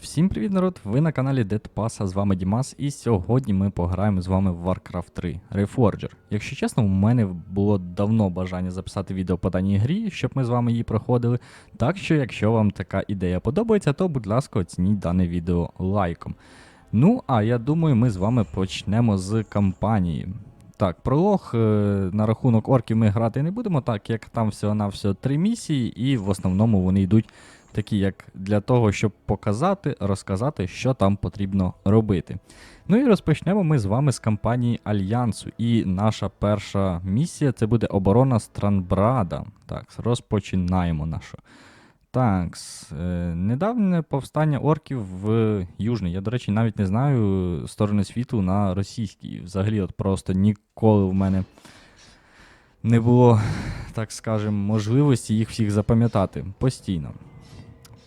Всім привіт, народ! Ви на каналі Dead Pass, а з вами Дімас, і сьогодні ми пограємо з вами в Warcraft 3 Reforger. Якщо чесно, у мене було давно бажання записати відео по даній грі, щоб ми з вами її проходили. Так що, якщо вам така ідея подобається, то будь ласка, оцініть дане відео лайком. Ну, а я думаю, ми з вами почнемо з кампанії. Так, пролог е, на рахунок орків ми грати не будемо, так як там всього-навсього три місії, і в основному вони йдуть такі, як для того, щоб показати, розказати, що там потрібно робити. Ну і розпочнемо ми з вами з кампанії Альянсу. І наша перша місія це буде оборона Странбрада. Так, розпочинаємо нашу. Так, е, недавнє повстання орків в Южний. Я, до речі, навіть не знаю сторони світу на російській. Взагалі, от просто ніколи в мене не було, так скажем, можливості їх всіх запам'ятати постійно.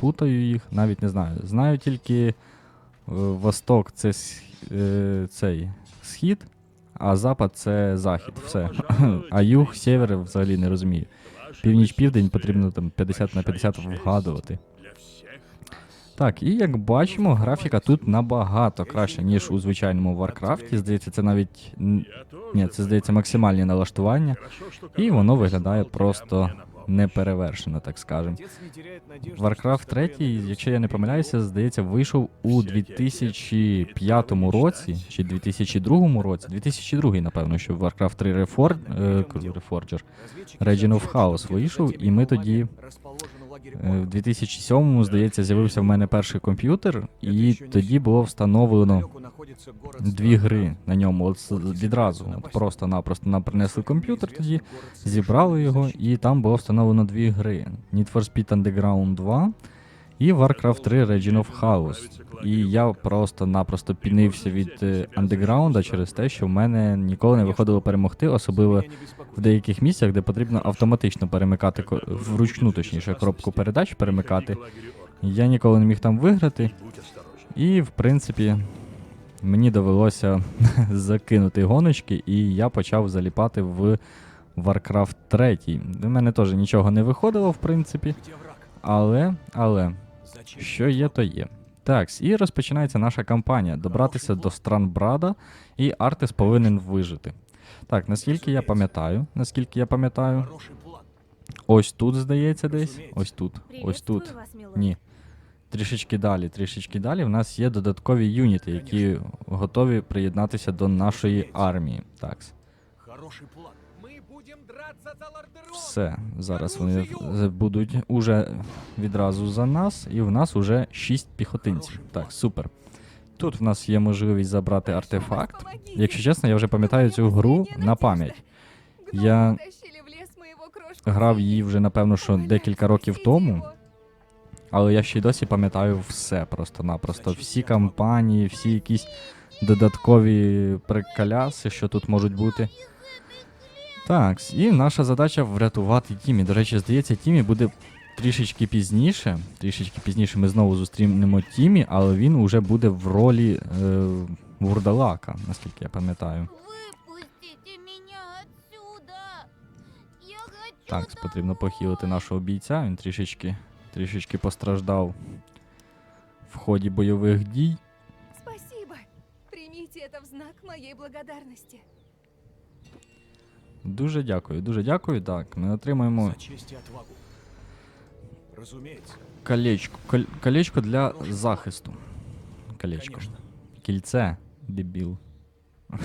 Путаю їх, навіть не знаю. Знаю тільки е, Восток це е, цей схід, а запад це захід. Все. А юг, север взагалі не розумію. Північ-південь потрібно там 50 на 50 вгадувати. Так, і як бачимо, графіка тут набагато краща, ніж у звичайному Варкрафті. Здається, це навіть. Ні, це здається максимальні налаштування, і воно виглядає просто неперевершено, так скажемо. Warcraft 3, якщо я не помиляюся, здається, вийшов у 2005 році чи 2002 році. 2002, напевно, що Warcraft 3 Refor... е, Reforger Region of Chaos вийшов, і ми тоді в 2007, здається, з'явився в мене перший комп'ютер, і тоді було встановлено дві гри на ньому. От відразу, от просто-напросто нам принесли комп'ютер тоді, зібрали його, і там було встановлено дві гри: Need for Speed Underground 2 і Warcraft 3 Region of Chaos. І я просто-напросто пінився від е, Underground через те, що в мене ніколи не виходило перемогти, особливо в деяких місцях, де потрібно автоматично перемикати вручну, точніше, коробку передач перемикати. Я ніколи не міг там виграти. І, в принципі, мені довелося закинути гоночки, і я почав заліпати в Warcraft 3. В мене теж нічого не виходило, в принципі. Але, але, що є, то є. Так, і розпочинається наша кампанія добратися до Странбрада, і Артес повинен вижити. Так, наскільки я пам'ятаю, наскільки я пам'ятаю, ось тут, здається, десь. Ось тут. Ось тут. Ні. Трішечки далі, трішечки далі. В нас є додаткові юніти, які готові приєднатися до нашої армії. Так. Хороший план. Все, зараз вони будуть уже відразу за нас, і в нас уже 6 піхотинців. Так, супер. Тут в нас є можливість забрати артефакт. Якщо чесно, я вже пам'ятаю цю гру на пам'ять. Я Грав її вже, напевно, що декілька років тому, але я ще й досі пам'ятаю все просто-напросто. Всі кампанії, всі якісь додаткові приколяси, що тут можуть бути. Так, і наша задача врятувати Тімі. До речі, здається, Тімі буде трішечки пізніше. Трішечки пізніше ми знову зустрінемо Тімі, але він уже буде в ролі е, вурдалака, наскільки я пам'ятаю. Выпустите меня отсюда! Я хочу Так, потрібно похилити нашого бійця. Він трішечки, трішечки постраждав в ході бойових дій. Спасибо. Примите это в знак моей благодарности. Дуже дякую, дуже дякую. Так, ми отримаємо колечко. Колечко для захисту. Колечко. Кільце, дебіл.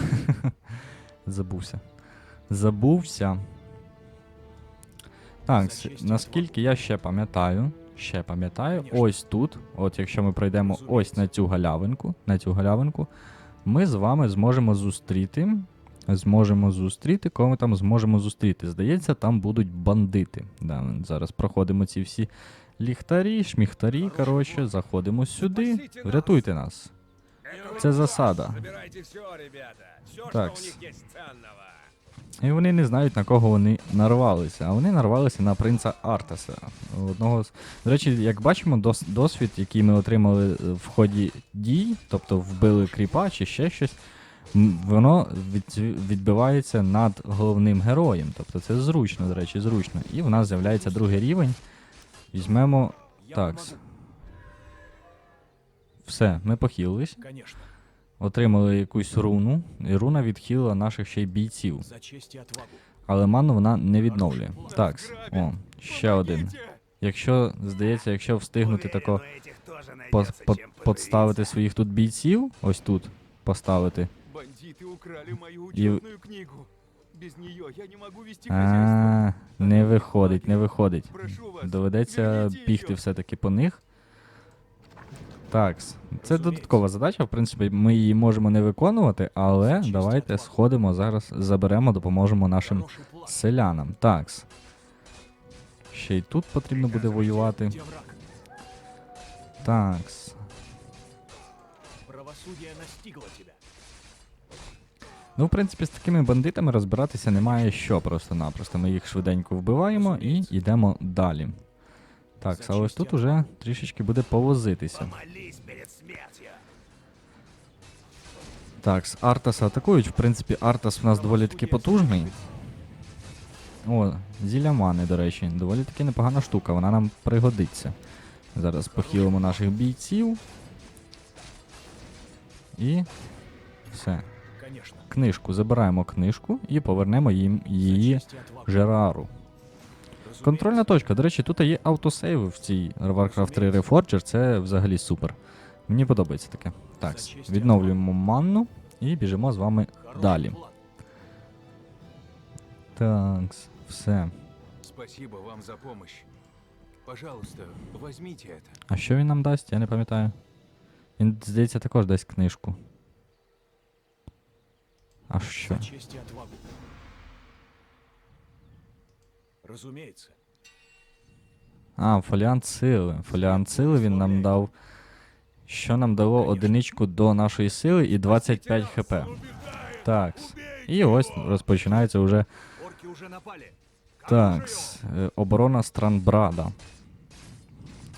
Забувся. Забувся. Так, наскільки я ще пам'ятаю, ще пам'ятаю, ось тут, от якщо ми пройдемо ось на цю галявинку, на цю галявинку, ми з вами зможемо зустріти. Зможемо зустріти, кого ми там зможемо зустріти. Здається, там будуть бандити. Да, зараз проходимо ці всі ліхтарі, шміхтарі. Коротше, заходимо сюди. Врятуйте нас. Це засада. Так. І вони не знають, на кого вони нарвалися. А вони нарвалися на принца Артеса. Одного з. До речі, як бачимо, дос... досвід, який ми отримали е, в ході дій, тобто вбили кріпа чи ще щось, воно від... відбивається над головним героєм. Тобто це зручно, до речі, зручно. І в нас з'являється другий рівень. Візьмемо. Я Так. помогу. все, ми похилились, отримали якусь руну, і руна відхилила наших ще й бійців. Але ману вона не відновлює. Так, о, ще один. Якщо, здається, якщо встигнути тако по, по, подставити своїх тут бійців, ось тут поставити. Бандиты украли мою учетную книгу. Без нее я не могу вести хозяйство. Не виходить, не виходить. Доведеться бігти все-таки по них. Так, це додаткова задача. В принципі, ми її можемо не виконувати, але давайте сходимо зараз, заберемо, допоможемо нашим селянам. Такс. Ще й тут потрібно буде воювати. Такс. Правосудие настигло. Ну, в принципі, з такими бандитами розбиратися немає що просто-напросто. Ми їх швиденько вбиваємо і йдемо далі. Так, а ось тут уже трішечки буде повозитися. Так, з Артаса атакують. В принципі, Артас в нас доволі таки потужний. О, зілля мани, до речі, доволі таки непогана штука, вона нам пригодиться. Зараз похилимо наших бійців. І все. Книжку. Забираємо книжку і повернемо їм її. Жерару. Контрольна точка. До речі, тут є автосейви в цій Warcraft 3 Reforger, це взагалі супер. Мені подобається таке. Так, відновлюємо манну і біжимо з вами далі. план. Так, все. Спасибо вам за помощь. Пожалуйста, возьмите это. А що він нам дасть? Я не пам'ятаю. Він, здається, також дасть книжку. А що? Честь и отвагу. Разумеется. А, фоліант сили. Фоліант сили він нам дав. Що нам дало одиничку до нашої сили і 25 хп. Так. І ось розпочинається вже. Так, е, оборона Странбрада.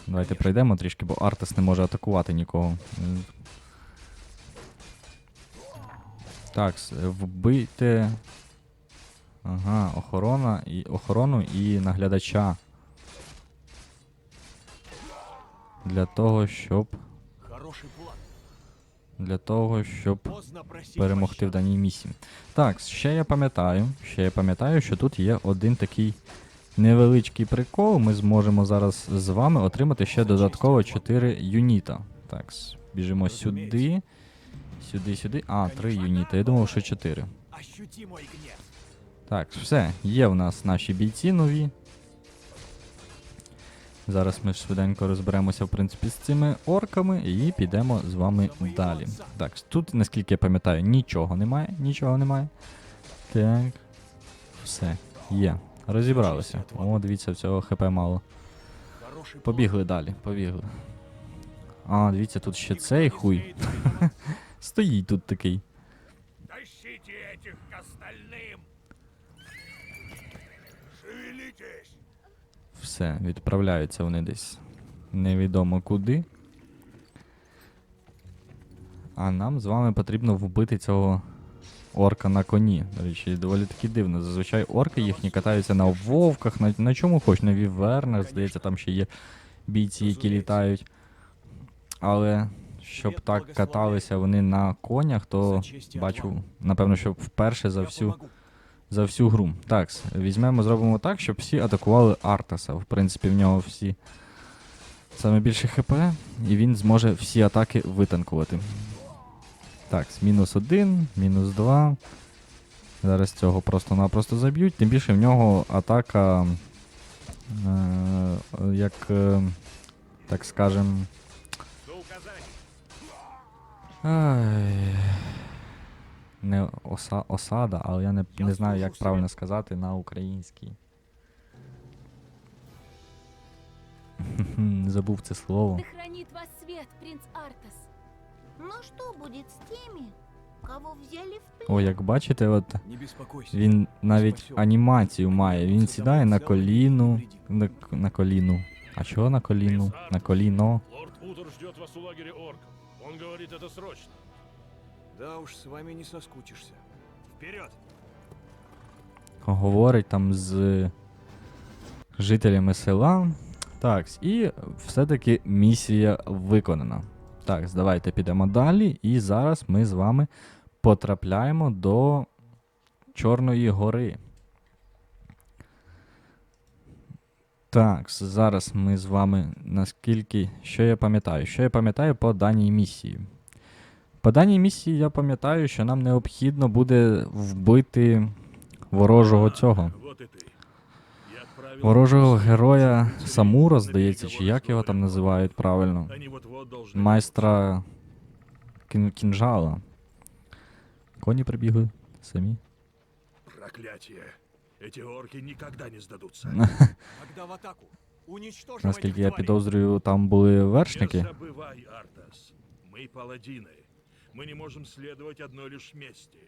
Давайте пройдемо трішки, бо Артес не може атакувати нікого. Так, е, вбийте. Ага, охорона і охорону і наглядача. Для того, щоб. Хороший план. Для того, щоб перемогти в даній місії. Так, ще я пам'ятаю, ще я пам'ятаю, що тут є один такий невеличкий прикол. Ми зможемо зараз з вами отримати ще додатково 4 юніта. Так, біжимо сюди. Сюди, сюди. А, 3 юніта. Я думав, що 4. Ощути мой гнев. Так, все, є в нас наші бійці нові. Зараз ми швиденько розберемося, в принципі, з цими орками і підемо з вами далі. Так, тут, наскільки я пам'ятаю, нічого немає, нічого немає. Так. Все, є. Розібралися. О, дивіться, всього хп мало. Побігли далі, побігли. А, дивіться, тут ще цей хуй. Стоїть тут такий. Тащите этих к остальным. Шевелитесь. Все, відправляються вони десь невідомо куди. А нам з вами потрібно вбити цього орка на коні. До речі, доволі таки дивно. Зазвичай орки їхні катаються на вовках, на, на чому хоч, на вівернах, здається, там ще є бійці, які літають. Але щоб так каталися вони на конях, то бачу, напевно, що вперше за всю за всю гру. Так, візьмемо, зробимо так, щоб всі атакували Артаса. В принципі, в нього всі саме більше ХП, і він зможе всі атаки витанкувати. Так, мінус один, мінус два. Зараз цього просто-напросто заб'ють. Тим більше в нього атака, е, як, е, так скажем. Ай, не оса, осада, але я не, не знаю, як правильно сказати на українській. Забув це слово. Да хранит вас свет, принц Артас. Ну что будет с теми, кого взяли в плен? О, як бачите, от він навіть анімацію має. Він сідає на коліну. На, на коліну. А чого на коліну? На коліно. Лорд Утор ждет вас у лагере орков. Он говорит это срочно. Да уж, с вами не соскучишься. Вперед! говорить там з жителями села. Так, і все-таки місія виконана. Так, давайте підемо далі. І зараз ми з вами потрапляємо до Чорної гори. Так, зараз ми з вами наскільки. Що я пам'ятаю? Що я пам'ятаю по даній місії? По даній місії я пам'ятаю, що нам необхідно буде вбити ворожого цього. Вот и ты. Я отправил Ворожого войска героя на Самура, переговоры здається, чи як його там с називають правильно. Они вот-вот должны Майстра кін- кінжала. Коні прибігли самі. Проклятие. Эти орки никогда не сдадутся. Тогда в атаку. Уничтожим Наскільки я тварей. підозрюю, там були Не вершники. забывай, Артас. Мы паладины. Мы не можем следовать одной лишь мести.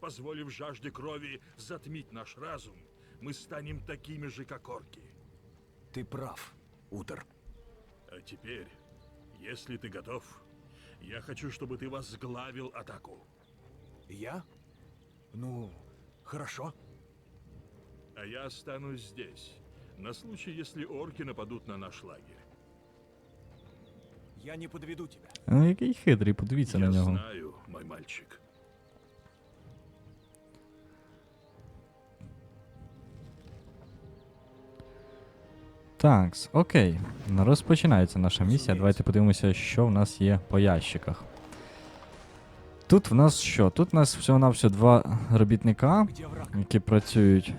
Позволив жажде крови затмить наш разум, мы станем такими же, как орки. Ты прав, Утер. А теперь, если ты готов, я хочу, чтобы ты возглавил атаку. Я? Ну, хорошо. А я останусь здесь, на случай, если орки нападут на наш лагерь. Я не подведу тебя. Ну, який хитрий, подивіться я на нього. знаю, мой мальчик. Так, окей. Ну, Розпочинається наша місія. Давайте подивимося, що в нас є по ящиках. Тут в нас що? Тут в нас всього-навсього два робітника, які працюють.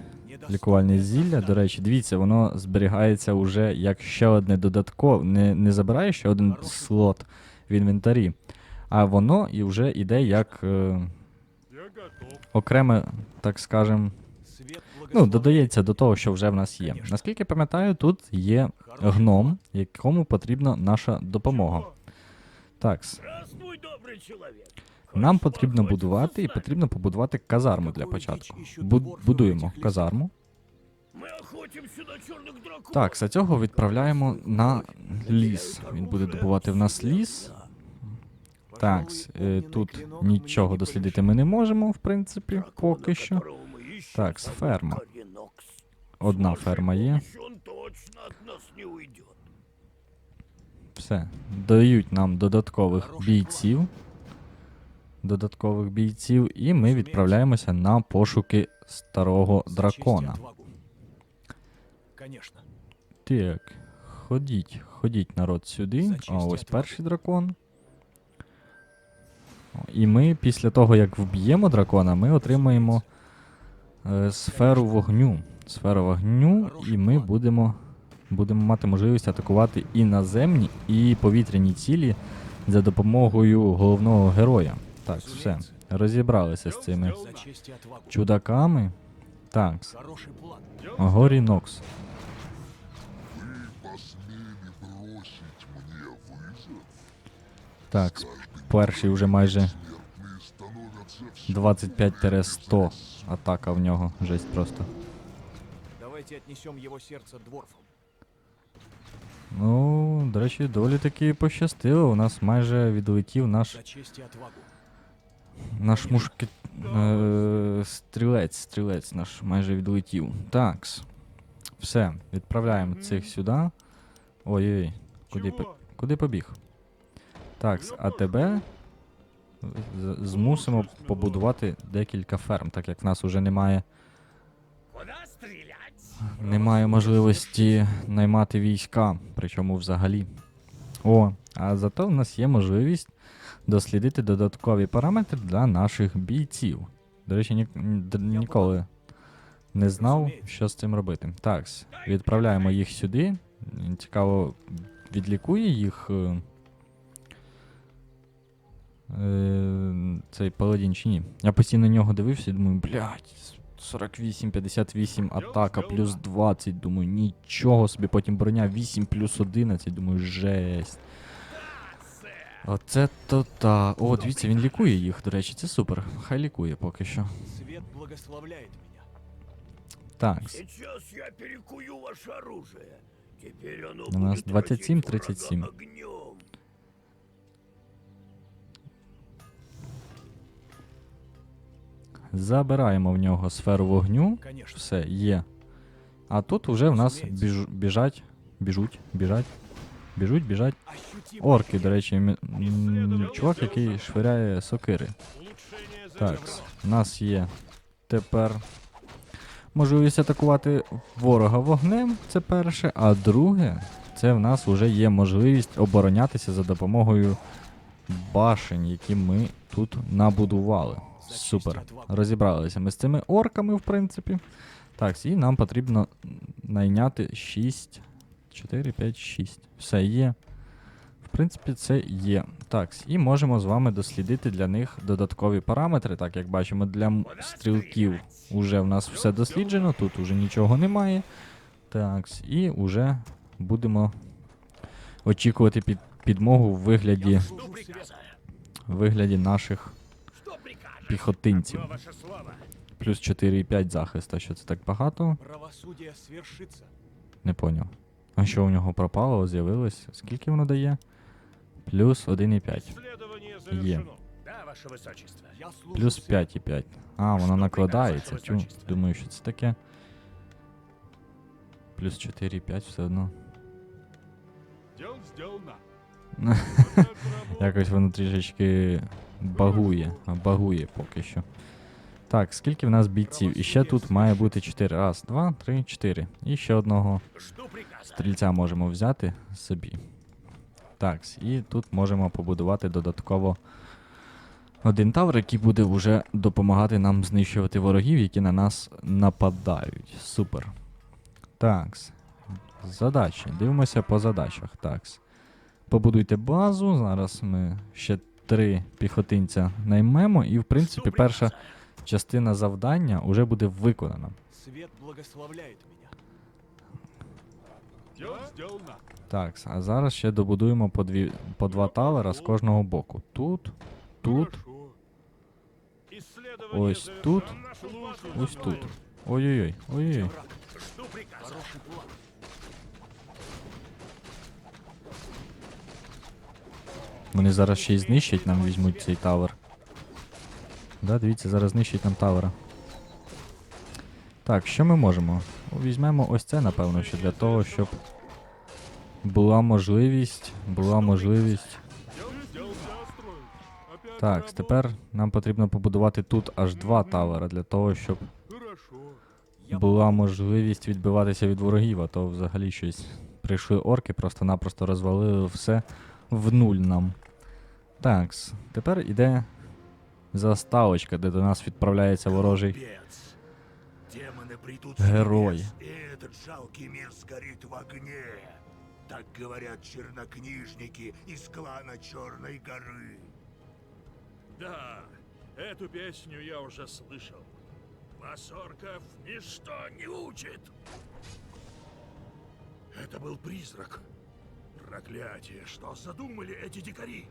Лікувальне зілля. До речі, дивіться, воно зберігається уже як ще одне додаткове. Не, не забирає ще один слот в інвентарі, а воно і вже йде як е, окреме, так скажем, ну, додається до того, що вже в нас є. Наскільки пам'ятаю, тут є гном, якому потрібна наша допомога. Так, Здравствуй, добрый человек. нам потрібно будувати і потрібно побудувати казарму для Какую початку. дичь ищут Бу- дворфы в будуємо этих лесах? казарму. Мы охотимся на черных драконов. Так, за цього відправляємо на ліс. Він буде добувати в нас ліс. Так, Пожалуй, е, огненный тут клинок мне нічого не дослідити ми не можемо, в принципі, Дракона, поки що. которого мы ищем, Так, зовут ферма. Коренокс. Одна С вашей ферма є. помощью Он точно от нас не уйдет. Все. Дають нам додаткових Хороший бійців. Додаткових бійців, і ми відправляємося на пошуки старого дракона. Так, ходіть, ходіть народ сюди. А ось перший дракон. І ми після того, як вб'ємо дракона, ми отримаємо е, сферу вогню. Сферу вогню, і ми будемо, будемо мати можливість атакувати і наземні, і повітряні цілі за допомогою головного героя. Так, все. Розібралися з цими чудаками. Так, Горі Нокс. Так, перший вже майже 25-100 атака в нього. Жесть просто. Давайте отнесем его сердце дворфам. Ну, до речі, доволі таки пощастило. У нас майже відлетів наш, наш мушкет... Е, стрілець, стрілець наш майже відлетів. Такс. Все, відправляємо цих сюди. Ой-ой, куди, куди побіг? Такс, а тебе змусимо побудувати декілька ферм, так як в нас уже немає Немає можливості наймати війська, причому взагалі. О, а зато в нас є можливість дослідити додаткові параметри для наших бійців. До речі, ні, ні- ніколи не знав, що з цим робити. Так, відправляємо їх сюди. Цікаво, відлікує їх. е, е, Цей паладін чи ні. Я постійно на нього дивився і думаю, блядь, 48, 58, атака плюс 20. Думаю, нічого собі, потім броня 8 плюс 11. Думаю, жесть. Оце то та. О, дивіться, він лікує їх, до речі, це супер. Хай лікує поки що. Свет благословляет меня. Так, Сейчас я перекую ваше оружие. Теперь оно У нас 27-37. огнем. забираємо в нього сферу вогню. Конечно. Все, є. А тут уже в нас біж, біжать, біжуть, біжать Біжуть, біжать. Орки, до речі, мі- м, чувак, який швиряє сокири. Так, у нас є тепер можливість атакувати ворога вогнем, це перше. А друге, це в нас вже є можливість оборонятися за допомогою башень, які ми тут набудували. Супер. Розібралися ми з цими орками, в принципі. Так, і нам потрібно найняти 6, 4, 5, 6. Все є. В принципі, це є. Так, і можемо з вами дослідити для них додаткові параметри. Так, як бачимо, для стрілків вже в нас все досліджено, тут уже нічого немає. Так, і вже будемо очікувати під, підмогу в вигляді, в вигляді наших піхотинців. Плюс 4,5 захиста. Що це так багато? Не поняв. А що у нього пропало, з'явилось? Скільки воно дає? Плюс 1,5. Є. Плюс 5,5. А, воно накладається. Тю, думаю, що це таке. Плюс 4,5 все одно. Якось воно трішечки багує. а, Багує поки що. Так, скільки в нас бійців? І ще тут має бути 4. Раз, два, три, чотири. І ще одного. Стрільця можемо взяти собі. Так, і тут можемо побудувати додатково один тавр, який буде вже допомагати нам знищувати ворогів, які на нас нападають. Супер. Такс. Задачі. Дивимося по задачах. Такс. Побудуйте базу. Зараз ми ще три піхотинця наймемо, і в принципі перша частина завдання вже буде виконана. Свет благословляет меня. Так, а зараз ще добудуємо по, дві, по два тавера з кожного боку. Тут, тут, ось тут, ось тут. Ой-ой-ой, ой-ой. Враг. Жду приказа. Хороший план. Вони зараз ще й знищать нам, візьмуть цей тавер. Да, дивіться, зараз знищать нам тавера. Так, що ми можемо? Візьмемо ось це, напевно, що для того, щоб була можливість. Була можливість. Так, тепер нам потрібно побудувати тут аж два тавера для того, щоб була можливість відбиватися від ворогів, а то взагалі щось прийшли орки, просто-напросто розвалили все в нуль нам. Так, тепер іде заставочка, де до нас відправляється ворожий Демоны придут Герой. с небес, и этот жалкий мир сгорит в огне. Так говорят чернокнижники из клана Черной горы. Да, эту песню я уже слышал. Вас орков ничто не учит. Это был призрак. Проклятие, что задумали эти дикари?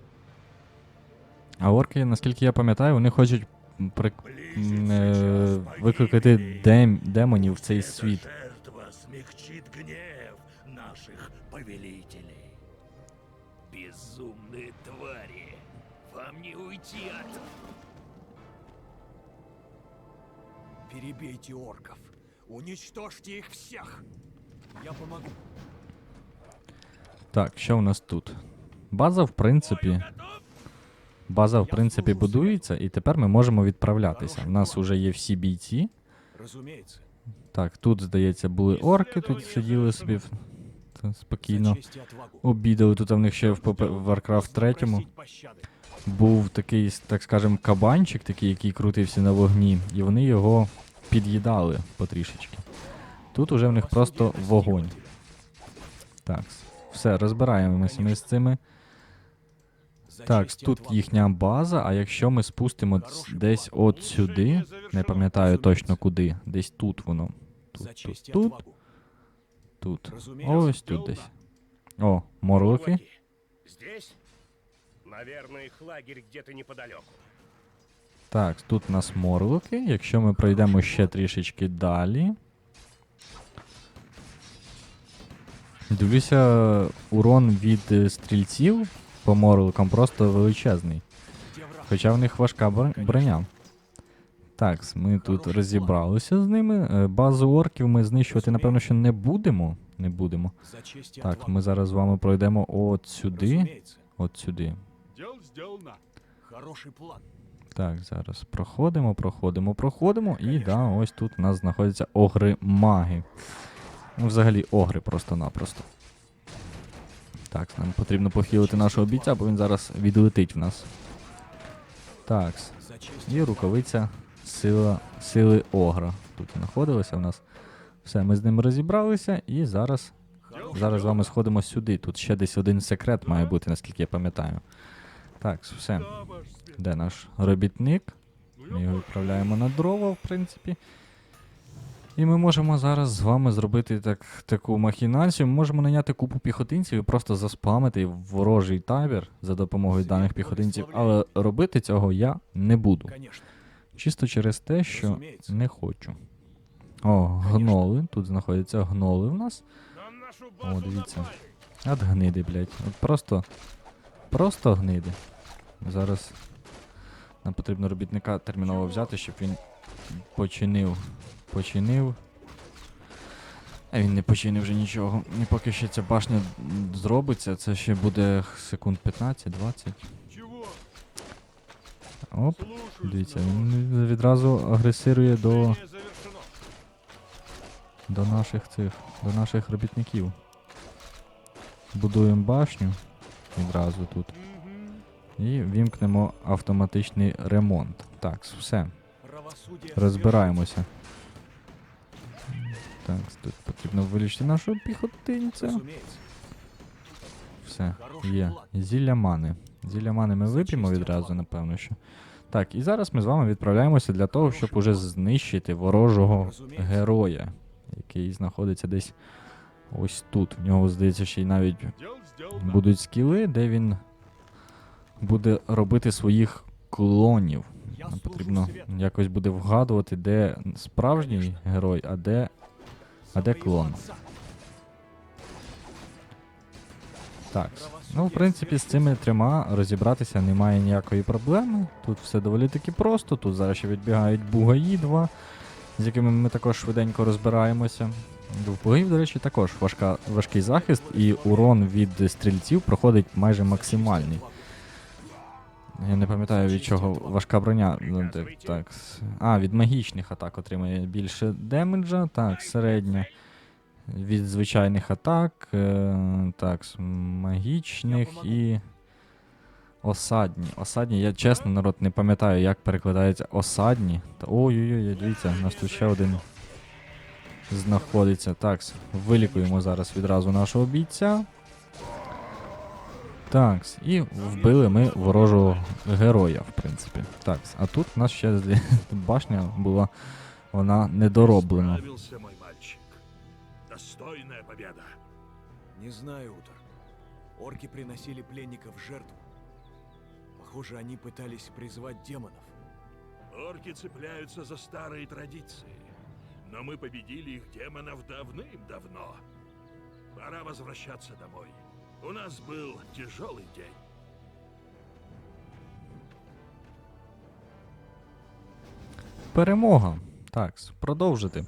А орки, наскільки я пам'ятаю, вони хочуть м, при... е, викликати дем... демонів в цей світ. наших повелителей. Безумные твари. Вам не уйти от... Перебейте орков. Уничтожьте их всех. Я помогу. Так, що у нас тут? База, в принципі. База, в принципі, будується, і тепер ми можемо відправлятися. У нас вже є всі бійці. Так, тут, здається, були орки, тут сиділи собі спокійно. Обідали тут а в них ще в, Warcraft 3 був такий, так скажем, кабанчик, такий, який крутився на вогні, і вони його під'їдали потрішечки. Тут уже в них просто вогонь. Так, все, розбираємося ми з цими. Так, тут їхня база, а якщо ми спустимо десь от сюди, не пам'ятаю точно куди, десь тут воно. Тут, тут, тут, тут. Ось тут десь. О, морлоки. Так, тут у нас морлоки. Якщо ми пройдемо ще трішечки далі. Дивлюся, урон від е, стрільців по морлокам просто величезний. Хоча в них важка броня. Так, ми тут розібралися з ними. Е, Базу орків ми знищувати, напевно, що не будемо. Не будемо. Так, ми зараз з вами пройдемо от сюди. От сюди. Хороший план. Так, зараз проходимо, проходимо, проходимо. І да, ось тут у нас знаходяться огри-маги. Ну, взагалі, огри просто-напросто. Так, нам потрібно похилити нашого бійця, бо він зараз відлетить в нас. Так, і рукавиця сила, сили огра. Тут знаходилася в нас. Все, ми з ним розібралися, і зараз, зараз з вами сходимо сюди. Тут ще десь один секрет має бути, наскільки я пам'ятаю. Так, все. Де наш робітник? Ми його відправляємо на дрова, в принципі. І ми можемо зараз з вами зробити так, таку махінацію. Ми можемо наняти купу піхотинців і просто заспамити ворожий табір за допомогою даних піхотинців, але робити цього я не буду. Чисто через те, що не хочу. О, гноли. Тут знаходяться гноли в нас. О, дивіться. От гниди, блядь. От просто. Просто гниди. Зараз нам потрібно робітника терміново взяти, щоб він починив. Починив. А він не починив вже нічого. І поки ще ця башня зробиться, це ще буде секунд 15-20. Чего? Оп, дивіться, він відразу агресирує до, до наших цих, до наших робітників. Будуємо башню відразу тут. І вімкнемо автоматичний ремонт. Так, все, розбираємося. Так, тут потрібно вилічити нашого піхотинця. Все, є. Зілля мани. Зілля мани ми вип'ємо відразу, напевно, що. Так, і зараз ми з вами відправляємося для того, щоб уже знищити ворожого героя, який знаходиться десь ось тут. В нього, здається, ще й навіть будуть скіли, де він буде робити своїх клонів. Нам потрібно якось буде вгадувати, де справжній герой, а де. А де клон? Так. Ну, в принципі, з цими трьома розібратися немає ніякої проблеми. Тут все доволі таки просто. Тут зараз ще відбігають бугаї два, з якими ми також швиденько розбираємося. В бугаїв, до речі, також важка, важкий захист, і урон від стрільців проходить майже максимальний. Я не пам'ятаю від чого важка броня. Ну, так. А, від магічних атак отримує більше демеджа. Так, середня. Від звичайних атак. Е, так, магічних і. Осадні. Осадні, я чесно, народ, не пам'ятаю, як перекладається осадні. Ой-ой-ой, дивіться, у нас тут ще один знаходиться. Так, вилікуємо зараз відразу нашого бійця. Так, і вбили ми ворожого героя, в принципі. Так, а тут у нас ще злі- башня була, вона недороблена. Справился мой мальчик. Достойная победа. Не знаю, Утор. Орки приносили пленников в жертву. Похоже, они пытались призвать демонов. Орки цепляются за старые традиции. Но мы победили их демонов давным-давно. Пора возвращаться домой. У нас был тяжелый день. Перемога. Так, продовжити.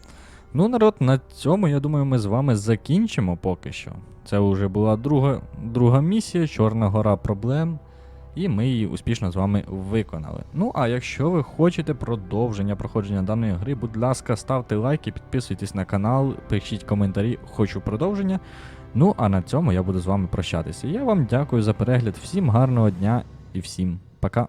Ну, народ, на цьому, я думаю, ми з вами закінчимо поки що. Це вже була друга, друга місія, Чорна гора проблем. І ми її успішно з вами виконали. Ну, а якщо ви хочете продовження проходження даної гри, будь ласка, ставте лайки, підписуйтесь на канал, пишіть коментарі, хочу продовження. Ну, а на цьому я буду з вами прощатися. Я вам дякую за перегляд, всім гарного дня і всім пока.